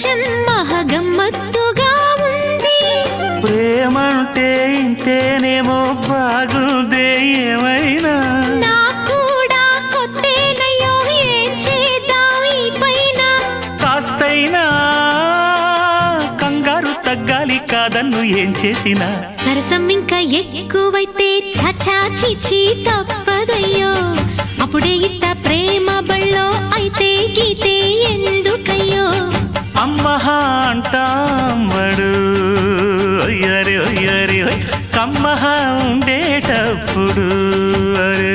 జన్మ గమ్మత్తుగా ఉంది. ప్రేమంటే ఇంతేనేమో బాగుందే ఏమైనా? నాకు కూడా కొత్తేనయ్యో ఏం చేద్దాం ఈ పైన కాస్తైనా కంగారు తగ్గాలి కాదన్ను ఏం చేసినా? సరసం ఇంకా ఎక్కువైతే చచాచి తప్పదయ్యో. అమ్మహ అంటామడు ఒయ్యరి ఒయ్యరి కమ్మహ ఉండేటప్పుడు. అరే